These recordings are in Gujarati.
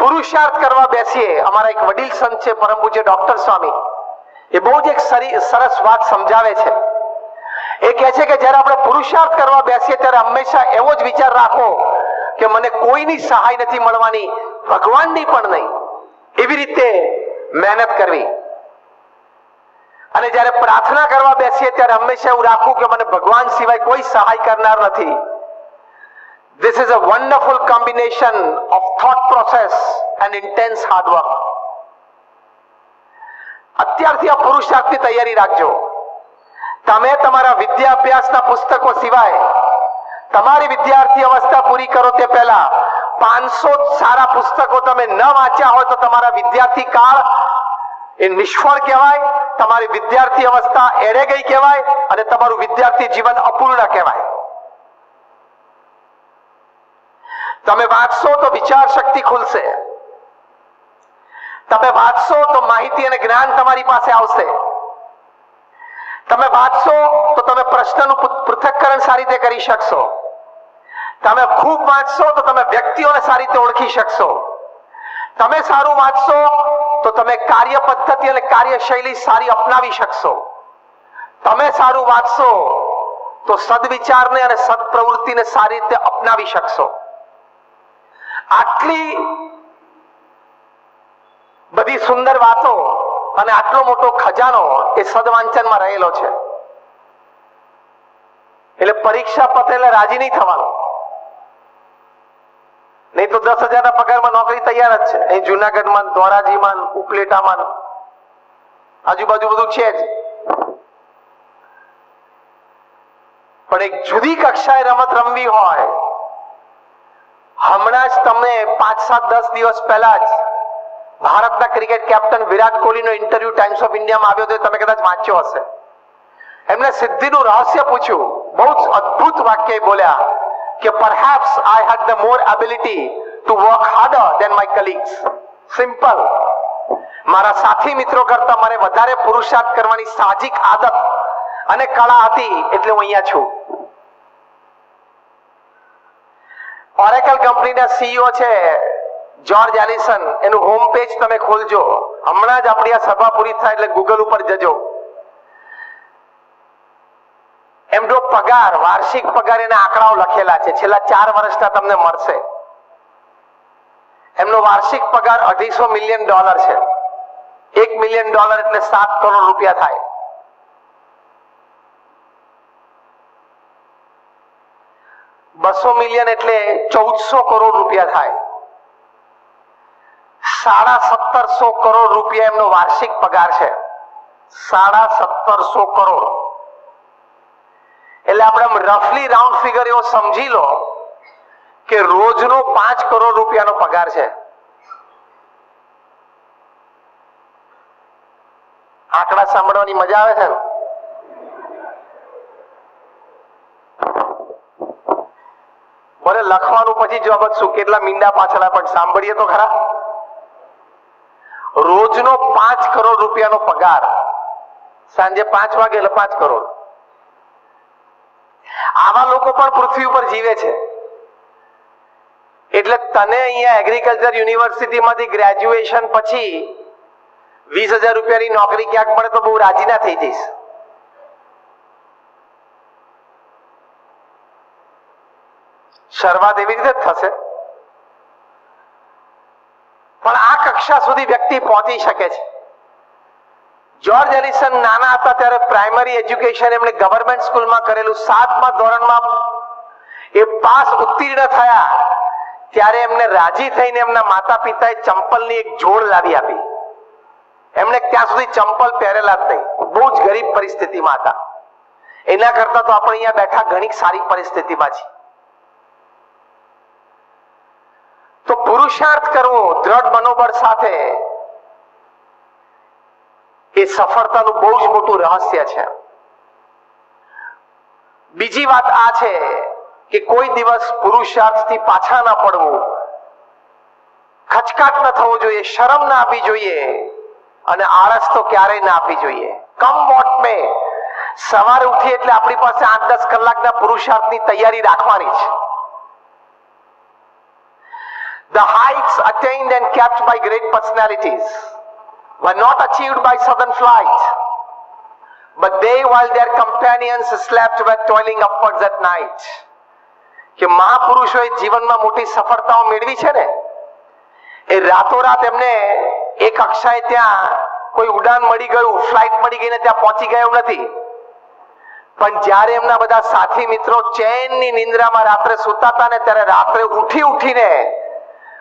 પુરુષાર્થ કરવા બેસીએ. અમારા એક વડીલ સંત છે પરમ પૂજ્ય ડોક્ટર સ્વામી. એ બહુ જ એક સરી- સરસ વાત સમજાવે છે. એ કહે છે કે જ્યારે આપણે પુરુષાર્થ કરવા બેસીએ, ત્યારે હંમેશા એવો જ વિચાર રાખો કે મને કોઈની સહાય નથી મળવાની, ભગવાનની પણ નહીં. એવી રીતે મહેનત કરવી. અને જ્યારે પ્રાર્થના કરવા બેસીએ, ત્યારે હંમેશા એવું રાખવું કે મને ભગવાન સિવાય કોઈ સહાય કરનાર નથી. This is a wonderful combination of thought process and intense hard work. અત્યારથી આ પુરુષાર્થની તૈયારી રાખજો તમે તમારા વિદ્યાભ્યાસના પુસ્તકો સિવાય તમારી વિદ્યાર્થી અવસ્થા પૂરી કરો તે પહેલા પાંચસો સારા પુસ્તકો તમે ન વાંચ્યા હોય તો તમારા વિદ્યાર્થી કાળ એ નિષ્ફળ કહેવાય, તમારી વિદ્યાર્થી અવસ્થા એરે ગઈ કહેવાય અને તમારું વિદ્યાર્થી જીવન અપૂર્ણ કહેવાય તમે વાંચશો તો વિચાર શક્તિ ખુલશે. તમે વાંચશો તો માહિતી અને જ્ઞાન તમારી પાસે આવશે. તમે વાંચશો તો તમે પ્રશ્નનું પૃથક્કરણ સારી રીતે કરી શકશો. તમે ખૂબ વાંચશો તો તમે વ્યક્તિઓને સારી રીતે ઓળખી શકશો. તમે સારું વાંચશો તો તમે કાર્ય પદ્ધતિ અને કાર્યશૈલી સારી અપનાવી શકશો. તમે સારું વાંચશો તો સદવિચારને અને સદપ્રવૃત્તિને સારી રીતે અપનાવી શકશો. આટલી બધી સુંદર વાતો અને આટલો મોટો ખજાનો એ સદવાંચનમાં રહેલો છે. એટલે પરીક્ષા પતેલે રાજી નહીં થવાનું. નહીં તો દસ હજારના પગારમાં નોકરી તૈયાર જ છે. અહીં જુનાગઢમાં, ધોરાજીમાં, ઉપલેટામાં, આજુબાજુ બધું છે જ. પણ એક જુદી કક્ષાએ રમત રમવી હોય હમણાં જ તમને પાંચ સાત દસ દિવસ પહેલા જ ભારતના ક્રિકેટ કેપ્ટન વિરાટ કોહલીનો ઇન્ટરવ્યુ ટાઈમ્સ ઓફ ઇન્ડિયામાં આવ્યો તો તમે કદાચ વાંચ્યો હશે. એમણે સિદ્ધિનું રહસ્ય પૂછ્યું. બહુ જ અદ્ભુત વાક્ય બોલ્યા કે perhaps I had the more ability to work harder than my colleagues simple મારા સાથી મિત્રો કરતા મને વધારે પુરુષાર્થ કરવાની સાહજિક આદત અને કળા હતી, એટલે હું અહીંયા છું. કંપનીના સીઈઓ છે જ્યોર્જ એલિસન એનું હોમ પેજ તમે ખોલજો. હમણાં જ આપણી આ સભા પૂરી થાય એટલે ગૂગલ ઉપર જજો. એમનો પગાર, વાર્ષિક પગાર એના આંકડાઓ લખેલા છે. છેલ્લા ચાર વર્ષના તમને મળશે. એમનો વાર્ષિક પગાર અઢીસો મિલિયન ડોલર છે. એક મિલિયન ડોલર એટલે સાત કરોડ રૂપિયા થાય. બસો મિલિયન એટલે ચૌદસો કરોડ રૂપિયા થાય. સાડા સત્તરસો કરોડ રૂપિયા એમનો વાર્ષિક પગાર છે. સાડા સત્તરસો કરોડ. એટલે આપણે રફલી રાઉન્ડ ફિગર એવો સમજી લો કે રોજનો પાંચ કરોડ રૂપિયાનો પગાર છે. આંકડા સાંભળવાની મજા આવે છે ને? પછી જ શું? કેટલા મીંડા પાછળ પણ સાંભળીએ તો ખરા? રોજનો પાંચ કરોડ રૂપિયાનો પગાર. સાંજે પાંચ વાગે એટલે પાંચ કરોડ. આવા લોકો પણ પૃથ્વી ઉપર જીવે છે. એટલે તને અહીંયા એગ્રીકલ્ચર યુનિવર્સિટીમાંથી ગ્રેજ્યુએશન પછી વીસ હજાર રૂપિયાની નોકરી ક્યાંક મળે તો બહુ રાજી ના થઈ જઈશ. શરૂઆત એવી રીતે જ થશે. પણ આ કક્ષા સુધી વ્યક્તિ પહોંચી શકે છે. જ્યોર્જ એલિસન નાના હતા ત્યારે પ્રાઇમરી એજ્યુકેશન એમણે ગવર્મેન્ટ સ્કૂલમાં કરેલું. સાતમા ધોરણમાં એ પાસ ઉત્તીર્ણ થયા. ત્યારે એમને રાજી થઈને એમના માતા પિતાએ ચંપલની એક જોડ લાવી આપી. એમણે ત્યાં સુધી ચંપલ પહેરેલા જ નહીં. બહુ જ ગરીબ પરિસ્થિતિમાં હતા. એના કરતા તો આપણે અહીંયા બેઠા ઘણી સારી પરિસ્થિતિમાં છીએ તો પુરુષાર્થ કરવો દ્રઢ મનોબળ સાથે એ સફળતાનું બહુ જ મોટું રહસ્ય છે. બીજી વાત આ છે કે કોઈ દિવસ પુરુષાર્થથી પાછા ના પડવું. ખચકાટ ન થવો જોઈએ, શરમ ના આપવી જોઈએ અને આળસ તો ક્યારેય ના આપવી જોઈએ. કમ વોટ મે સવારે ઉઠી એટલે આપણી પાસે આઠ દસ કલાકના પુરુષાર્થની તૈયારી રાખવાની છે The heights attained and kept by great personalities were not achieved by southern flight, but they, while their companions slept, were toiling upwards at night. કે મહાપુરુષોએ જીવનમાં મોટી સફળતાઓ મેળવી છે ને એ રાતોરાત એમને એક કક્ષાએ ત્યાં કોઈ ઉડાન મળી ગયું ફ્લાઇટ મળી ગઈને ત્યાં પહોંચી ગયા એવું નથી પણ જ્યારે એમના બધા સાથી મિત્રો ચેનની નિંદ્રામાં રાત્રે સૂતા હતા ને ત્યારે રાત્રે ઉઠી ઉઠીને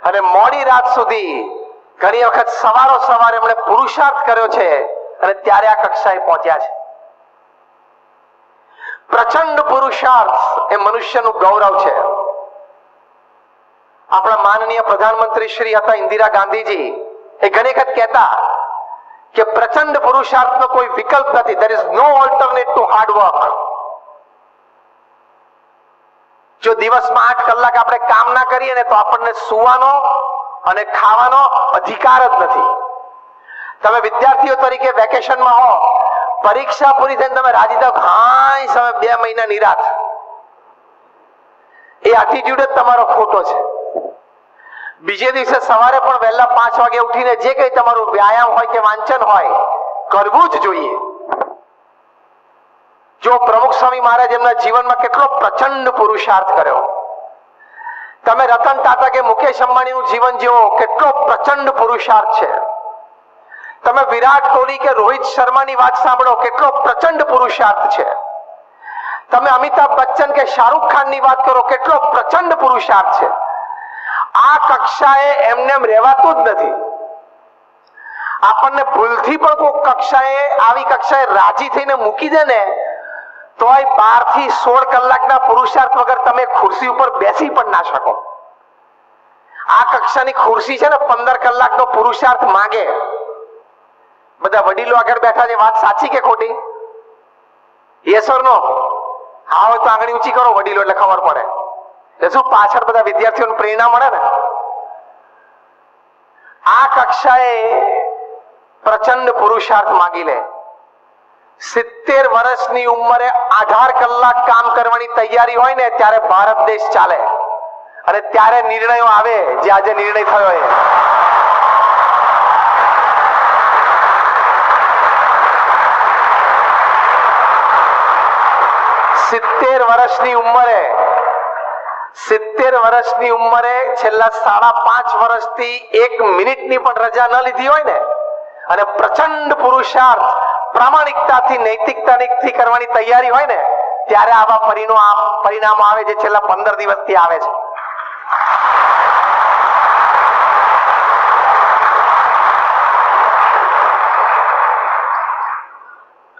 અને મોડી રાત સુધી ઘણી વખત સવારો સવારે એમણે પુરુષાર્થ કર્યો છે અને ત્યારે આ કક્ષાએ પહોંચ્યા છે. પ્રચંડ પુરુષાર્થ એ મનુષ્યનું ગૌરવ છે. આપણા માનનીય પ્રધાનમંત્રી શ્રી હતા ઇન્દિરા ગાંધીજી એ ઘણી વખત કહેતા કે પ્રચંડ પુરુષાર્થનો કોઈ વિકલ્પ નથી. There is no alternate to hard work. જો દિવસમાં આઠ કલાક આપણે કામ ના કરીએ ને તો આપણને સુવાનો અને ખાવાનો અધિકાર જ નથી. તમે વિદ્યાર્થીઓ તરીકે વેકેશનમાં હો, પરીક્ષા પૂરી થઈને તમે રાજી થાવ હાય સમય, બે મહિના નિરાશ. એ એટીટ્યુડ જ તમારો ખોટો છે. બીજે દિવસે સવારે પણ વહેલા પાંચ વાગે ઉઠીને જે કંઈ તમારું વ્યાયામ હોય કે વાંચન હોય, કરવું જ જોઈએ. જો પ્રમુખ સ્વામી મહારાજ એમના જીવનમાં કેટલો પ્રચંડ પુરુષાર્થ કર્યો. તમે રતન ટાટા કે મુકેશ અંબાણીનું જીવન જેવો, કેટલો પ્રચંડ પુરુષાર્થ છે. તમે વિરાટ કોહલી કે રોહિત શર્માની વાત સાંભળો, કેટલો પ્રચંડ પુરુષાર્થ છે. તમે અમિતાભ બચ્ચન કે શાહરૂખ ખાનની વાત કરો, કેટલો પ્રચંડ પુરુષાર્થ છે. આ કક્ષાએ એમને એમ રહેવાતું જ નથી. આપણને ભૂલથી પણ કોઈ કક્ષાએ, આવી કક્ષાએ રાજી થઈને મૂકી દે ને તોય બારથી સોળ કલાકના પુરુષાર્થ વગર તમે ખુરશી ઉપર બેસી પણ ના શકો. આ કક્ષાની ખુરશી છે ને પંદર કલાકનો પુરુષાર્થ માંગે. બધા વડીલો આગળ બેઠા છે, વાત સાચી કે ખોટી? યસ ઓર નો હોય તો આંગળી ઊંચી કરો, વડીલો, એટલે ખબર પડે. એટલે શું પાછળ બધા વિદ્યાર્થીઓને પ્રેરણા મળે ને? આ કક્ષાએ પ્રચંડ પુરુષાર્થ માંગી લે. સિત્તેર વર્ષની ઉંમરે અઢાર કલાક કામ કરવાની તૈયારી હોય ને, ત્યારે ભારત દેશ ચાલે. અને ત્યારે નિર્ણયો આવે, જે આજે નિર્ણય થયો એ. સિત્તેર વર્ષની ઉંમરે, સિત્તેર વર્ષની ઉંમરે છેલ્લા સાડા પાંચ વર્ષથી એક મિનિટની પણ રજા ન લીધી હોય ને, અને પ્રચંડ પુરુષાર્થ પ્રામાણિકતાથી નૈતિકતાથી કરવાની તૈયારી હોય ને, ત્યારે આવા પરિણામ આવે જે છેલ્લા પંદર દિવસથી આવે છે.